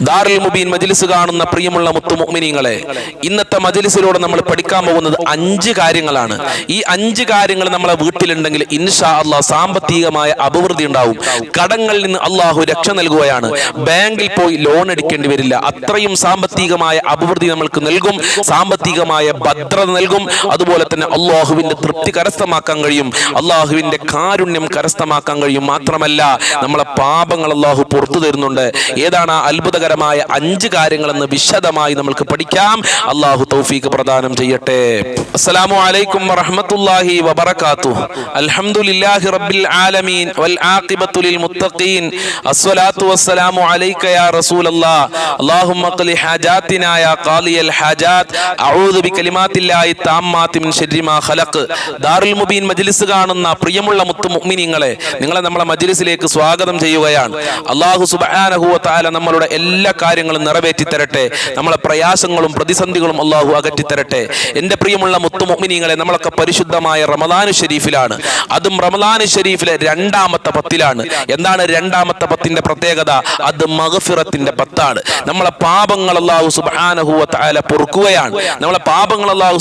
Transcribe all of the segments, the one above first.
ദാറുൽ മുബീൻ മജ്ലിസ് കാണുന്ന പ്രിയമുള്ള മുത്തു മുഅ്മിനീങ്ങളെ ഇന്നത്തെ മജ്ലിസിലൂടെ നമ്മൾ പഠിക്കാൻ പോകുന്നത് അഞ്ച് കാര്യങ്ങളാണ്. ഈ അഞ്ച് കാര്യങ്ങൾ നമ്മളെ വീട്ടിലുണ്ടെങ്കിൽ ഇൻഷാ അള്ളാഹ് സാമ്പത്തികമായ അഭിവൃദ്ധി ഉണ്ടാവും. കടങ്ങളിൽ നിന്ന് അള്ളാഹു രക്ഷ നൽകുകയാണ്. ബാങ്കിൽ പോയി ലോൺ എടുക്കേണ്ടി വരില്ല. അത്രയും സാമ്പത്തികമായ അഭിവൃദ്ധി നമ്മൾക്ക് നൽകും. സാമ്പത്തികമായ ഭദ്രത നൽകും. അതുപോലെ തന്നെ അള്ളാഹുവിന്റെ തൃപ്തി കരസ്ഥമാക്കാൻ കഴിയും. അള്ളാഹുവിന്റെ കാരുണ്യം കരസ്ഥമാക്കാൻ കഴിയും. മാത്രമല്ല നമ്മളെ പാപങ്ങൾ അള്ളാഹു പുറത്തു തരുന്നുണ്ട്. ഏതാണ് ആ അത്ഭുതകരമായ അഞ്ച് കാര്യങ്ങളെന്ന് വിശദമായി നമുക്ക് പഠിക്കാം. അള്ളാഹു തൗഫീഖ് പ്രദാനം ചെയ്യട്ടെ. അസ്സലാമു അലൈക്കും വറഹ്മത്തുള്ളാഹി വബറകാത്തു. അൽഹംദുലില്ലാഹി റബ്ബിൽ ആലമീൻ വൽ ആഖിബത്തു ലിൽ മുത്തഖീൻ. അസ്സലാത്തു വസ്സലാമു അലൈക യാ റസൂലല്ലാഹ്. അല്ലാഹുമ്മ ഖലി ഹാജാതിനാ യാ ഖാലിയൽ ഹാജാത് അഊദു ബികലിമാത്തില്ലാഹി താമ്മാത്തി മിൻ ശർരി മാ ഖലഖ്. ദാറുൽ മുബീൻ മജ്ലിസ് കാണുന്ന പ്രിയമുള്ള മുത്തു മുഅ്മിനീങ്ങളെ നിങ്ങളെ നമ്മളെ മജ്ലിസിലേക്ക് സ്വാഗതം ചെയ്യുകയാണ്. അല്ലാഹു സുബ്ഹാനഹു വ തആല നമ്മളുടെ എല്ലാ കാര്യങ്ങളും നിറവേറ്റി തരട്ടെ നമ്മളെ പ്രയാസങ്ങളും പ്രതിസന്ധികളും അള്ളാഹു അകറ്റി തരട്ടെ എന്റെ പ്രിയമുള്ള മുത്തുമൊമിനിങ്ങളെ നമ്മളൊക്കെ പരിശുദ്ധമായ റമദാനു ഷെരീഫിലാണ് അതും റമദാനു ഷെരീഫിലെ രണ്ടാമത്തെ പത്തിലാണ്. എന്താണ് രണ്ടാമത്തെ പത്തിന്റെ പ്രത്യേകത? അത് മഹഫിറത്തിന്റെ പത്താണ്. നമ്മളെ പാപങ്ങൾ അള്ളാഹു തആല പൊറുക്കുകയാണ്. നമ്മളെ പാപങ്ങൾ അള്ളാഹു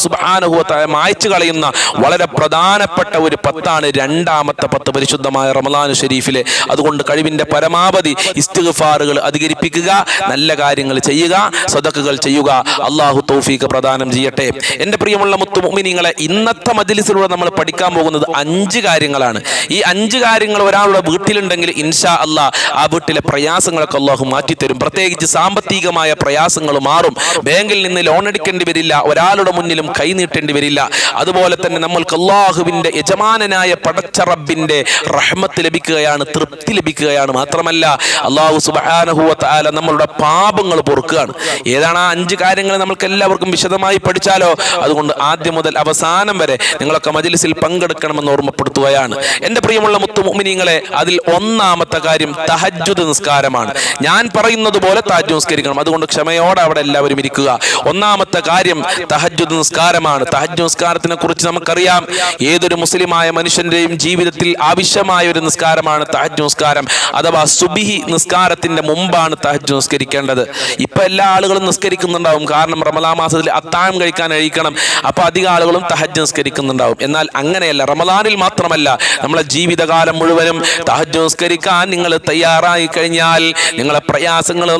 തആല മായ്ച്ചു കളയുന്ന വളരെ പ്രധാനപ്പെട്ട ഒരു പത്താണ് രണ്ടാമത്തെ പത്ത് പരിശുദ്ധമായ റമദാനു ഷെരീഫിലെ അതുകൊണ്ട് കഴിവിന്റെ പരമാവധി ഇസ്തിഗ്ഫാറുകൾ അധികരിപ്പിക്കുക. നല്ല കാര്യങ്ങൾ ചെയ്യുക. സ്വതക്കുകൾ ചെയ്യുക. അള്ളാഹു തൗഫീഖ് പ്രദാനം ചെയ്യട്ടെ. എന്റെ പ്രിയമുള്ള മുത്തു മുഅ്മിനീങ്ങളെ ഇന്നത്തെ മജിലിസിലൂടെ നമ്മൾ പഠിക്കാൻ പോകുന്നത് അഞ്ച് കാര്യങ്ങളാണ്. ഈ അഞ്ച് കാര്യങ്ങൾ ഒരാളുടെ വീട്ടിലുണ്ടെങ്കിൽ ഇൻഷാ അള്ളാഹ് ആ വീട്ടിലെ പ്രയാസങ്ങളൊക്കെ അള്ളാഹു മാറ്റിത്തരും. പ്രത്യേകിച്ച് സാമ്പത്തികമായ പ്രയാസങ്ങൾ മാറും. ബാങ്കിൽ നിന്ന് ലോൺ എടുക്കേണ്ടി വരില്ല. ഒരാളുടെ മുന്നിലും കൈ നീട്ടേണ്ടി വരില്ല. അതുപോലെ തന്നെ നമ്മൾക്ക് അള്ളാഹുവിന്റെ യജമാനായ പടച്ച റബ്ബിന്റെ റഹ്മത്ത് ലഭിക്കുകയാണ് തൃപ്തി ലഭിക്കുകയാണ് മാത്രമല്ല. അള്ളാഹു സുബാനഹുവ താല നമ്മളുടെ പാപങ്ങൾ പൊറുക്കുകയാണ്. ഏതാണ് ആ അഞ്ച് കാര്യങ്ങൾ നമ്മൾക്ക് എല്ലാവർക്കും വിശദമായി പഠിച്ചാലോ? അതുകൊണ്ട് ആദ്യം മുതൽ അവസാനം വരെ നിങ്ങളൊക്കെ മജിലിസിൽ പങ്കെടുക്കണമെന്ന് ഓർമ്മപ്പെടുത്തുകയാണ്. എന്റെ പ്രിയമുള്ള മുത്തു മുഅ്മിനീങ്ങളെ അതിൽ ഒന്നാമത്തെ കാര്യം തഹജുദ് നിസ്കാരമാണ്. ഞാൻ പറയുന്നത് പോലെ താജ് നിസ്കരിക്കണം. അതുകൊണ്ട് ക്ഷമയോടെ അവിടെ എല്ലാവരും ഇരിക്കുക. ഒന്നാമത്തെ കാര്യം തഹജുദ് നിസ്കാരമാണ്. തഹജ് നിസ്കാരത്തിനെ കുറിച്ച് നമുക്കറിയാം. ഏതൊരു മുസ്ലിമായ മനുഷ്യന്റെയും ജീവിതത്തിൽ ആവശ്യമായ ഒരു നിസ്കാരമാണ് തഹജ് നിസ്കാരം. അഥവാ സുബിഹി നിസ്കാരത്തിന്റെ മുമ്പാണ് തഹജ്ജു നിസ്കരിക്കേണ്ടത്. ഇപ്പൊ എല്ലാ ആളുകളും നിസ്കരിക്കുന്നുണ്ടാവും. കാരണം റമലാ മാസത്തിൽ അത്താഴം കഴിക്കാൻ കഴിക്കണം അപ്പൊ അധികം ആളുകളും തഹജ്ജ് നിസ്കരിക്കുന്നുണ്ടാവും. എന്നാൽ അങ്ങനെയല്ല. റമലാനിൽ മാത്രമല്ല. നമ്മളെ ജീവിതകാലം മുഴുവനും തഹജ്ജ് നിസ്കരിക്കാൻ നിങ്ങൾ തയ്യാറായി കഴിഞ്ഞാൽ നിങ്ങളെ പ്രയാസങ്ങൾ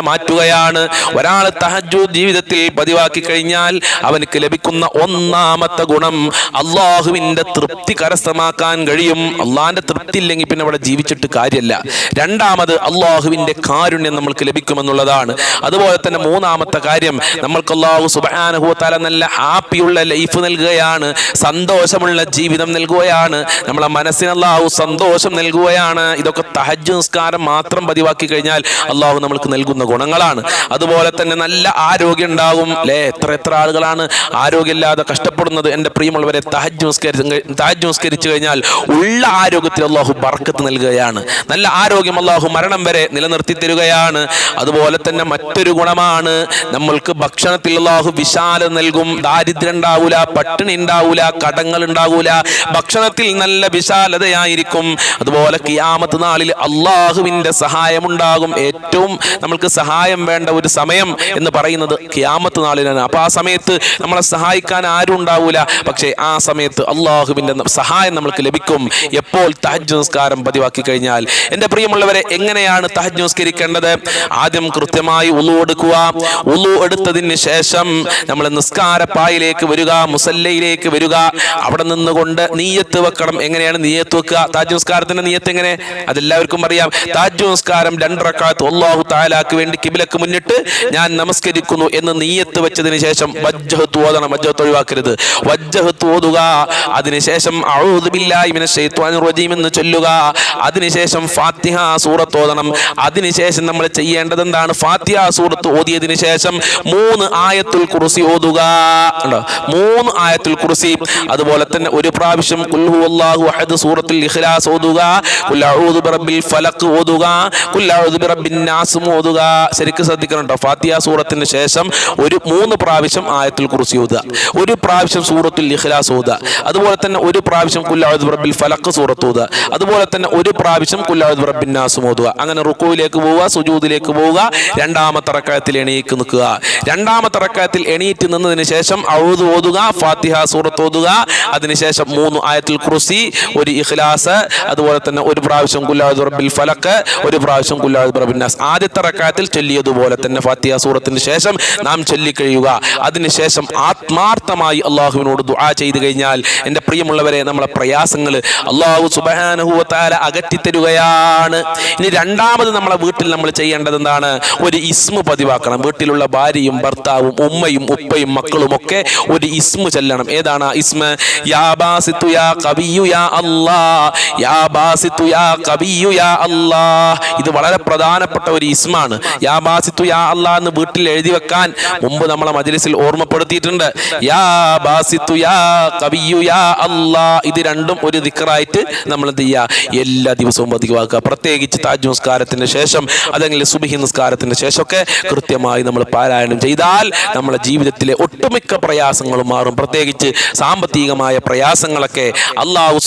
മാറ്റുകയാണ്. ഒരാൾ തഹജ്ജു ജീവിതത്തിൽ പതിവാക്കി കഴിഞ്ഞാൽ അവനക്ക് ലഭിക്കുന്ന ഒന്നാമത്തെ ഗുണം അള്ളാഹുവിന്റെ തൃപ്തി കരസ്ഥമാക്കാൻ കഴിയും. അള്ളാഹിന്റെ തൃപ്തി ഇല്ലെങ്കിൽ പിന്നെ അവിടെ ജീവിച്ചിട്ട് കാര്യമല്ല രണ്ടാമത് അള്ളാഹുവിന്റെ കാരുണ്യം നമ്മൾക്ക് ലഭിക്കുമെന്നുള്ളതാണ്. അതുപോലെ തന്നെ മൂന്നാമത്തെ കാര്യം നമ്മൾക്ക് അള്ളാഹു സുബ്ഹാനഹു തആല നല്ല ഹാപ്പിയുള്ള ലൈഫ് നൽകുകയാണ് സന്തോഷമുള്ള ജീവിതം നൽകുകയാണ് നമ്മളെ മനസ്സിന് അള്ളാഹു സന്തോഷം നൽകുകയാണ്. ഇതൊക്കെ തഹജ് നിസ്കാരം മാത്രം പതിവാക്കി കഴിഞ്ഞാൽ അള്ളാഹു നമ്മൾക്ക് നൽകുന്ന ഗുണങ്ങളാണ്. അതുപോലെ തന്നെ നല്ല ആരോഗ്യം ഉണ്ടാകും. അല്ലേ എത്ര എത്ര ആളുകളാണ് ആരോഗ്യമില്ലാതെ കഷ്ടപ്പെടുന്നത്. എന്റെ പ്രിയമുള്ളവരെ തഹജ് നിസ്കരിച്ച് തഹജ് നിസ്കരിച്ചു കഴിഞ്ഞാൽ ഉള്ള ആരോഗ്യത്തിൽ അള്ളാഹു ബർക്കത്ത് നൽകുകയാണ്. നല്ല ആരോഗ്യം അള്ളാഹു മരണം വരെ നിലനിർത്തി. തരുകയാണ് അതുപോലെ തന്നെ മറ്റൊരു ഗുണമാണ് നമ്മൾക്ക് ഭക്ഷണത്തിൽ അള്ളാഹു വിശാല നൽകും. ദാരിദ്ര്യം ഉണ്ടാവൂല പട്ടിണി ഉണ്ടാവൂല കടങ്ങൾ ഉണ്ടാവൂല. ഭക്ഷണത്തിൽ നല്ല വിശാലതയായിരിക്കും. അതുപോലെ കിയാമത്ത് നാളിൽ അള്ളാഹുവിന്റെ സഹായം ഉണ്ടാകും ഏറ്റവും നമ്മൾക്ക് സഹായം വേണ്ട ഒരു സമയം എന്ന് പറയുന്നത് കിയാമത്ത് നാളിലാണ് അപ്പോൾ ആ സമയത്ത് നമ്മളെ സഹായിക്കാൻ ആരും ഉണ്ടാവൂല. പക്ഷേ ആ സമയത്ത് അള്ളാഹുവിന്റെ സഹായം നമ്മൾക്ക് ലഭിക്കും. എപ്പോൾ തഹജ് നിസ്കാരം പതിവാക്കി കഴിഞ്ഞാൽ. എന്റെ പ്രിയമുള്ളവരെ എങ്ങനെയാണ് തഹജ് നിസ്കരിക്കേണ്ടത് ആദ്യം കൃത്യമായി ഉളു എടുക്കുക ഉളു എടുത്തതിന് ശേഷം നമ്മൾ നിസ്കാരപ്പായിലേക്ക് വരിക മുസല്ലയിലേക്ക് വരിക. അവിടെ നിന്നുകൊണ്ട് നീയത്ത് വെക്കണം. എങ്ങനെയാണ് നീയത്ത് വെക്കുക? താജ് നിസ്കാരത്തിന്റെ നീയത്ത് എങ്ങനെ? അതെല്ലാവർക്കും അറിയാം. താജ് നിസ്കാരം രണ്ടറക്കാലത്ത് ഒല്ലാഹു താലാക്ക് വേണ്ടി കിബിലക്ക് മുന്നിട്ട് ഞാൻ നമസ്കരിക്കുന്നു എന്ന് നീയത്ത് വെച്ചതിന് ശേഷം വജ്ജഹത്ത് ഓതണം. വജ്ജഹത്ത് ഒഴിവാക്കരുത്. വജ്ജഹത്ത് ഓതുക. അതിനുശേഷം റജീം എന്ന് ചൊല്ലുക. അതിനുശേഷം ഫാത്തിഹ സൂറത്ത് ഓതണം. അതിനുശേഷം നമ്മൾ ചെയ്യേണ്ടത് എന്താണ് ഫാത്തിഹ സൂറത്ത് ഓതിയതിനു ശേഷം മൂന്ന് ആയത്തുൽ കുറിസി ഓതുക. മൂന്ന് ആയത്തുൽ കുറിസി അതുപോലെ തന്നെ ഒരു പ്രാവശ്യം ഖുൽ ഹുവല്ലാഹു അഹദ് സൂറത്തുൽ ഇഖ്ലാസ് ഓതുക. അഊദു ബിറബ്ബിൽ ഫലഖ് ഓതുക. അഊദു ബിറബ്ബിൻ നാസ് ഓതുക. ശരിക്കും ശ്രദ്ധിക്കണം കേട്ടോ. ഫാത്തിഹ സൂറത്തിന് ശേഷം ഒരു മൂന്ന് പ്രാവശ്യം ആയത്തുൽ കുറിസി ഓതുക. ഒരു പ്രാവശ്യം സൂറത്തുൽ ഇഖ്ലാസ് ഓതുക. അതുപോലെ തന്നെ ഒരു പ്രാവശ്യം അഊദു ബിറബ്ബിൽ ഫലഖ് സൂറത്ത് ഓതുക. അതുപോലെ തന്നെ ഒരു പ്രാവശ്യം അഊദു ബിറബ്ബിൻ നാസ് ഓതുക. അങ്ങനെ റുക്കോയിലേക്ക് റുക്കുവിലേക്ക് പോവുക സുജൂദിലേക്ക് പോവുക. രണ്ടാമത്തെ റക്കായത്തിൽ എണീക്ക് നിൽക്കുക. രണ്ടാമത്തെ റക്കായത്തിൽ എണീറ്റ് നിന്നതിന് ശേഷം അഴുതു ഓതുക ഫാത്തിഹ സൂറത്ത് ഓതുക. അതിനുശേഷം മൂന്ന് ആയത്തിൽ കുർസി ഒരു ഇഖ്ലാസ് അതുപോലെ തന്നെ ഒരു പ്രാവശ്യം കുല്ലാദ് റബ്ബിൽ ഫലക്ക് ഒരു പ്രാവശ്യം കുല്ലാദ് റബ്ബിൻ നാസ്. ആദ്യത്തെ റക്കായത്തിൽ ചൊല്ലിയതുപോലെ തന്നെ ഫാത്തിഹ സൂറത്തിന് ശേഷം നാം ചൊല്ലിക്കഴിയുക. അതിനുശേഷം ആത്മാർത്ഥമായി അള്ളാഹുവിനോട് ദുആ ചെയ്തു കഴിഞ്ഞാൽ എന്റെ പ്രിയമുള്ളവരെ നമ്മളെ പ്രയാസങ്ങൾ അള്ളാഹു സുബാനഹുവത്താല അകറ്റിത്തരുകയാണ്. ഇനി രണ്ടാമത് നമ്മളെ വീട്ടിൽ നമ്മൾ ചെയ്യേണ്ടത് എന്താണ് ഒരു ഇസ്മു പതിവാക്കണം. വീട്ടിലുള്ള ഭാര്യയും ഭർത്താവും ഉമ്മയും ഉപ്പയും മക്കളും ഒക്കെ ഒരു ഇസ്മു ചെല്ലണം. ഏതാണ് ആ ഇസ്മ? യാ യാ ഇത് വളരെ പ്രധാനപ്പെട്ട ഒരു ഇസ്മാണ്. യാ എന്ന് വീട്ടിൽ എഴുതി വെക്കാൻ മുമ്പ് നമ്മളെ മജ്ലിസിൽ ഓർമ്മപ്പെടുത്തിയിട്ടുണ്ട്. യാ ഇത് രണ്ടും ഒരു ദിക്കറായിട്ട് നമ്മൾ എന്ത് ചെയ്യുക? എല്ലാ ദിവസവും പതിവാക്കുക. പ്രത്യേകിച്ച് താജ് നമസ്കാരത്തിന് ശേഷം അല്ലെങ്കിൽ സുബിഹി നിസ്കാരത്തിന് ശേഷമൊക്കെ കൃത്യമായി നമ്മൾ പാരായണം ചെയ്താൽ നമ്മുടെ ജീവിതത്തിലെ ഒട്ടുമിക്ക പ്രയാസങ്ങളും മാറും. പ്രത്യേകിച്ച് സാമ്പത്തികമായ പ്രയാസങ്ങളൊക്കെ അള്ളാഹു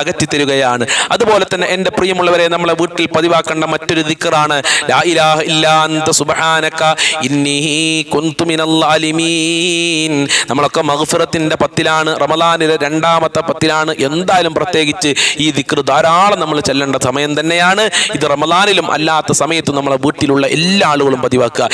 അകറ്റി തരികയാണ്. അതുപോലെ തന്നെ എന്റെ പ്രിയമുള്ളവരെ നമ്മളെ വീട്ടിൽ പതിവാക്കേണ്ട മറ്റൊരു ദിക്കറാണ് നമ്മളൊക്കെ മഗ്ഫിറത്തിന്റെ പത്തിലാണ് റമലാനിലെ രണ്ടാമത്തെ പത്തിലാണ്. എന്തായാലും പ്രത്യേകിച്ച് ഈ ദിക്കർ ധാരാളം നമ്മൾ ചെല്ലേണ്ട സമയം തന്നെയാണ്. ഇത് റമദാനിലും അല്ലാത്ത സമയത്ത് നമ്മളെ വീട്ടിലുള്ള എല്ലാ ആളുകളും പതിവാക്കുക.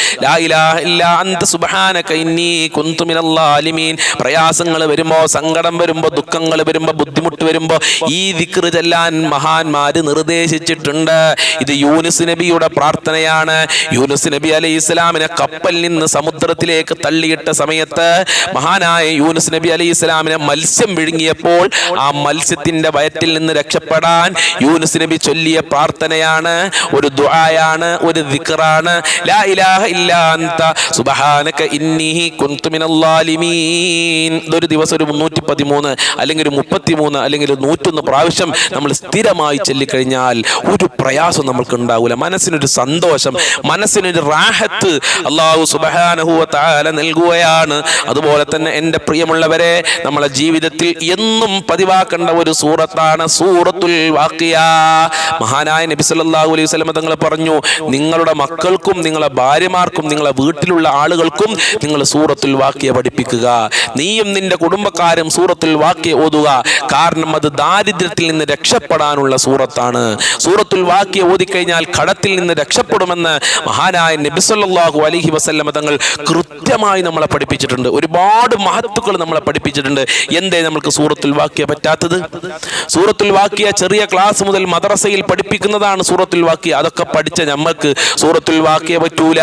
പ്രയാസങ്ങൾ വരുമ്പോ സങ്കടം വരുമ്പോ ദുഃഖങ്ങൾ വരുമ്പോ ബുദ്ധിമുട്ട് വരുമ്പോ ഈ ദിക്ർ ചെല്ലാൻ മഹാന്മാര് നിർദ്ദേശിച്ചിട്ടുണ്ട്. ഇത് യൂനുസ് നബിയുടെ പ്രാർത്ഥനയാണ്. യൂനുസ് നബി അലൈഹി ഇസ്ലാമിനെ കപ്പലിൽ നിന്ന് സമുദ്രത്തിലേക്ക് തള്ളിയിട്ട സമയത്ത് മഹാനായ യൂനുസ് നബി അലൈഹി ഇസ്ലാമിനെ മത്സ്യം വിഴുങ്ങിയപ്പോൾ ആ മത്സ്യത്തിന്റെ വയറ്റിൽ നിന്ന് രക്ഷപ്പെടാൻ യൂനുസ് നബി ചൊല്ലിയ പ്രാർത്ഥനയാണ്. ഒരു ദുആയാണ് ഒരു ദിക്റാണ്. ലാ ഇലാഹ ഇല്ലാ അൻത. സുബ്ഹാനക ഇന്നി കുന്തു മിനൽ ലാലിമീൻ. ദിവസം ഒരു മുന്നൂറ്റി പതിമൂന്ന് അല്ലെങ്കിൽ ഒരു മുപ്പത്തിമൂന്ന് അല്ലെങ്കിൽ ഒരു നൂറ്റൊന്ന് പ്രാവശ്യം നമ്മൾ സ്ഥിരമായി ചൊല്ലിക്കഴിഞ്ഞാൽ ഒരു പ്രയാസം നമ്മൾക്ക് ഉണ്ടാവില്ല മനസ്സിനൊരു സന്തോഷം മനസ്സിനൊരു റാഹത്ത് അള്ളാഹു വ തആല നൽകുകയാണ്. അതുപോലെ തന്നെ എന്റെ പ്രിയമുള്ളവരെ നമ്മളെ ജീവിതത്തിൽ എന്നും പതിവാക്കേണ്ട ഒരു സൂറത്താണ് സൂറത്തുൽ വാക്കിയ മഹാനായ നബി സല്ലല്ലാഹു അലൈഹി വസല്ലം തങ്ങൾ പറഞ്ഞു നിങ്ങളുടെ മക്കൾക്കും നിങ്ങളെ ഭാര്യമാർക്കും നിങ്ങളെ വീട്ടിലുള്ള ആളുകൾക്കും നിങ്ങൾ സൂറത്തുൽ വാക്യ പഠിപ്പിക്കുക. നീയും നിന്റെ കുടുംബക്കാരും സൂറത്തുൽ വാക്യ ഓതുക. കാരണം അത് ദാരിദ്ര്യത്തിൽ നിന്ന് രക്ഷപ്പെടാനുള്ള സൂറത്താണ്. സൂറത്തുൽ വാക്യ ഓതിക്കഴിഞ്ഞാൽ കടത്തിൽ നിന്ന് രക്ഷപ്പെടുമെന്ന് മഹാനായ നബി അലഹി അലൈഹി വസല്ലം തങ്ങൾ കൃത്യമായി നമ്മളെ പഠിപ്പിച്ചിട്ടുണ്ട്. ഒരുപാട് മഹത്തുക്കൾ നമ്മളെ പഠിപ്പിച്ചിട്ടുണ്ട്. എന്തേ നമ്മൾക്ക് സൂറത്തുൽ വാക്യ പറ്റാത്തത്? സൂറത്തുൽ വാക്യ ചെറിയ ക്ലാസ് മുതൽ മദ്രസയിൽ പഠിപ്പിക്കുന്നതാണ് സൂറത്തുൽ വാക്കിയ അതൊക്കെ പഠിച്ച നമ്മൾക്ക് സൂറത്തുൽ വാക്കിയ പറ്റൂല.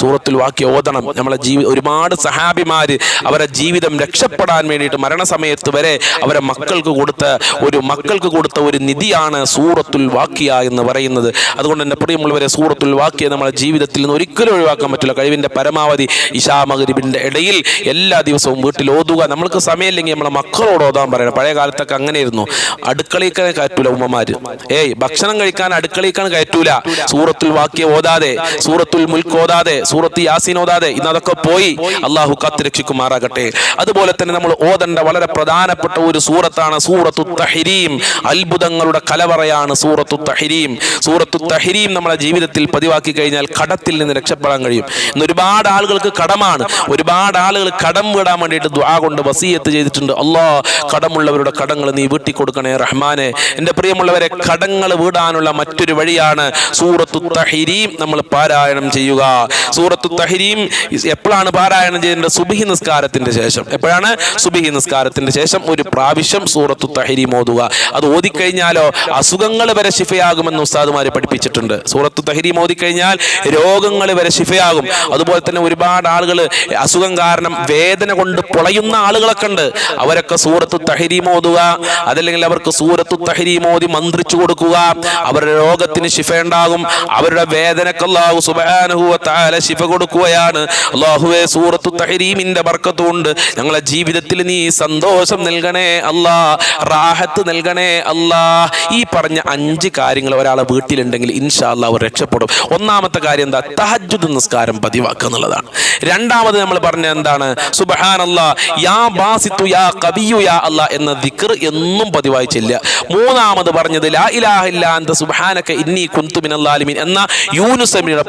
സൂറത്തുൽ വാക്കിയ ഓതണം. നമ്മളെ ജീവി ഒരുപാട് സഹാബിമാര് അവരെ ജീവിതം രക്ഷപ്പെടാൻ വേണ്ടിയിട്ട് മരണസമയത്ത് വരെ അവരെ മക്കൾക്ക് കൊടുത്ത ഒരു മക്കൾക്ക് കൊടുത്ത ഒരു നിധിയാണ് സൂറത്തുൽ വാക്കിയ എന്ന് പറയുന്നത്. അതുകൊണ്ട് തന്നെ പ്രിയമുള്ളവരെ സൂറത്തുൽ വാക്കിയ നമ്മളെ ജീവിതത്തിൽ നിന്ന് ഒരിക്കലും ഒഴിവാക്കാൻ പറ്റില്ല. കഴിവിന്റെ പരമാവധി ഇഷാ മഹരിബിന്റെ ഇടയിൽ എല്ലാ ദിവസവും വീട്ടിൽ ഓതുക. നമ്മൾക്ക് സമയമില്ലെങ്കിൽ നമ്മളെ മക്കളോട് ഓതാൻ പറയണം. പഴയ കാലത്തൊക്കെ അങ്ങനെയായിരുന്നു. അടുക്കളയിൽ കയറ്റൂല ഉമ്മമാര്. ഏയ് ഭക്ഷണം കഴിക്കാൻ അടുക്കളയിക്കാൻ കയറ്റൂല. സൂറത്തുൽ വാക്യം ഓതാതെ സൂറത്തുൽ മുൽക്ക് ഓതാതെ സൂറത്ത് യാസീൻ ഓതാതെ ഇന്ന് അതൊക്കെ പോയി. അള്ളാഹു കാത്തുരക്ഷിക്കുമാറാകട്ടെ അതുപോലെ തന്നെ നമ്മൾ ഓതേണ്ട വളരെ പ്രധാനപ്പെട്ട ഒരു സൂറത്താണ് സൂറത്തു തഹിരീം. അത്ഭുതങ്ങളുടെ കലവറയാണ് സൂറത്തു തഹിരീം. സൂറത്തു തഹിരീം നമ്മളെ ജീവിതത്തിൽ പതിവാക്കി കഴിഞ്ഞാൽ കടത്തിൽ നിന്ന് രക്ഷപ്പെടാൻ കഴിയും. ഇന്ന് ഒരുപാട് ആളുകൾക്ക് കടമാണ്. ഒരുപാട് ആളുകൾ കടം വീടാൻ വേണ്ടിയിട്ട് ദ്വാ കൊണ്ട് വസീയത്ത് ചെയ്തിട്ടുണ്ട്. അള്ളാ കടമുള്ളവരുടെ കടങ്ങൾ നീ വീട്ടിക്കൊടുക്കണേ റഹ്മാനെ. എന്റെ പ്രിയമുള്ളവരെ കടങ്ങൾ വീടാനുള്ള മറ്റൊരു വഴിയാണ് സൂറത്തു തഹിരീം നമ്മൾ പാരായണം ചെയ്യുക. സൂറത്തു തഹിരീം എപ്പോഴാണ് പാരായണം ചെയ്യേണ്ടത്? സുബിഹി നിസ്കാരത്തിന്റെ ശേഷം. എപ്പോഴാണ്? സുബിഹി നിസ്കാരത്തിന്റെ ശേഷം ഒരു പ്രാവശ്യം സൂറത്തു തഹിരീം ഓതുക. അത് ഓതിക്കഴിഞ്ഞാലോ അസുഖങ്ങൾ വരെ ശിഫയാകുമെന്ന് ഉസ്താദുമാര് പഠിപ്പിച്ചിട്ടുണ്ട്. സൂറത്തു തഹിരീം ഓതിക്കഴിഞ്ഞാൽ രോഗങ്ങൾ വരെ ശിഫയാകും. അതുപോലെ തന്നെ ഒരുപാട് ആളുകൾ അസുഖം കാരണം വേദന കൊണ്ട് പൊളയുന്ന ആളുകളൊക്കെ ഉണ്ട്. അവരൊക്കെ സൂറത്തു തഹരീം ഓതുക. അതല്ലെങ്കിൽ അവർക്ക് സൂറത്തു തഹരീം ഓതി മന്ത്രിച്ചു കൊടുക്കുക. അവരുടെ രോഗത്തിന് ശിഫ ഉണ്ടാകും അവരുടെ വേദനക്ക് അള്ളാഹു സുബ്ഹാനഹു വ തആല ശിഫ കൊടുക്കുകയാണ്. അള്ളാഹുവെ സൂറത്തു തഹരീമിന്റെ ബർക്കത്തുകൊണ്ട് ഞങ്ങളെ ജീവിതത്തിൽ നീ സന്തോഷം നൽകണേ അല്ലാ റാഹത്ത് നൽകണേ അല്ലാ. ഈ പറഞ്ഞ അഞ്ച് കാര്യങ്ങൾ ഒരാളെ വീട്ടിലുണ്ടെങ്കിൽ ഇൻഷാ അല്ലാ അവർ രക്ഷപ്പെടും. ഒന്നാമത്തെ കാര്യം എന്താ? തഹജുദ് നിസ്കാരം പതിവാക്കുക എന്നുള്ളതാണ്. രണ്ടാമത് നമ്മൾ പറഞ്ഞ എന്താണ്? സുബ്ഹാനല്ലാ യാ ബാസിത്തു യാ കബിയു യാ അല്ലാ എന്ന ദിക്ർ എന്നും പതിവായി ചെല്ലുക. മൂന്നാമത് പറഞ്ഞത് ലാ ഇലാഹ ഇല്ലാ അന്ത സുബ്ഹാനക ഇന്നി അന്നി കുന്തുമിനല്ലാലിമീൻ എന്ന യൂനുസ് നബിയുടെ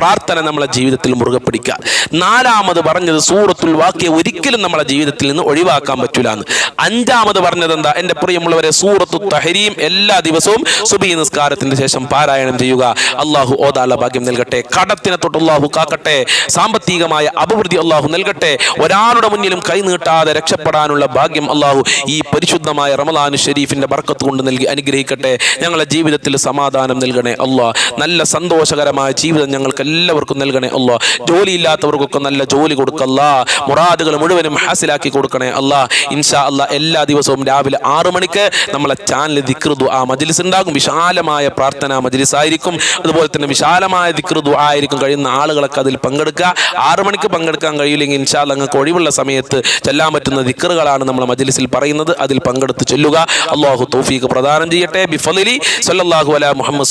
പ്രാർത്ഥന നമ്മളെ ജീവിതത്തിൽ മുറുകെ പിടിക്കുക. നാലാമത് പറഞ്ഞത് സൂറത്തുൽ വാക്യ ഒരിക്കലും നമ്മളെ ജീവിതത്തിൽ നിന്ന് ഒഴിവാക്കാൻ പറ്റൂല എന്ന് അഞ്ചാമത് പറഞ്ഞത് എന്താ എന്റെ പ്രിയമുള്ളവരെ സൂറത്തു തഹരീം എല്ലാ ദിവസവും സുബി നിസ്കാരത്തിന് ശേഷം പാരായണം ചെയ്യുക. അള്ളാഹു ഓതാല ഭാഗ്യം നൽകട്ടെ. കടത്തിനെ തൊട്ട് അള്ളാഹു കാക്കട്ടെ. സാമ്പത്തികമായ അഭിവൃദ്ധി അള്ളാഹു നൽകട്ടെ. ഒരാളുടെ മുന്നിലും കൈനീട്ടാതെ രക്ഷപ്പെടാനുള്ള ഭാഗ്യം അള്ളാഹു ഈ പരിശുദ്ധമായ റമലാനു ഷെരീഫിന്റെ ബർക്കത്ത് കൊണ്ട് നൽകി അനുഗ്രഹിക്കട്ടെ. ഞങ്ങളുടെ ജീവിതത്തിൽ സമാധാനം നൽകണേ അല്ല നല്ല സന്തോഷകരമായ ജീവിതം ഞങ്ങൾക്ക് എല്ലാവർക്കും നൽകണേ അള്ളാഹ് ജോലിയില്ലാത്തവർക്കൊക്കെ നല്ല ജോലി കൊടുക്കല്ല മുറാദുകൾ മുഴുവനും ഹാസിലാക്കി കൊടുക്കണേ അല്ല ഇൻഷാ അല്ല എല്ലാ ദിവസവും രാവിലെ ആറു മണിക്ക് നമ്മളെ ചാനൽ ദിക്രുതു ആ മജിലിസ് ഉണ്ടാകും. വിശാലമായ പ്രാർത്ഥന മജിലിസ് ആയിരിക്കും. അതുപോലെ തന്നെ വിശാലമായ ദിക്രുതു ആയിരിക്കും. കഴിയുന്ന ആളുകളൊക്കെ അതിൽ പങ്കെടുക്കുക ആറു മണിക്ക് പങ്കെടുക്കാൻ കഴിയില്ലെങ്കിൽ ഇൻഷാ അല്ല അങ്ങ് ഒഴിവുള്ള സമയത്ത് ചെല്ലാൻ പറ്റുന്ന ദിക്റുകളാണ് നമ്മൾ മജിലിസിൽ പറയുന്നത്. അതിൽ പങ്കെടുത്ത് ചെല്ലുക. അള്ളാഹു തോഫീക്ക് പ്രദാനം ചെയ്യട്ടെ. ബിഫലിലി. സല്ലാഹു അല മുഹമ്മദ്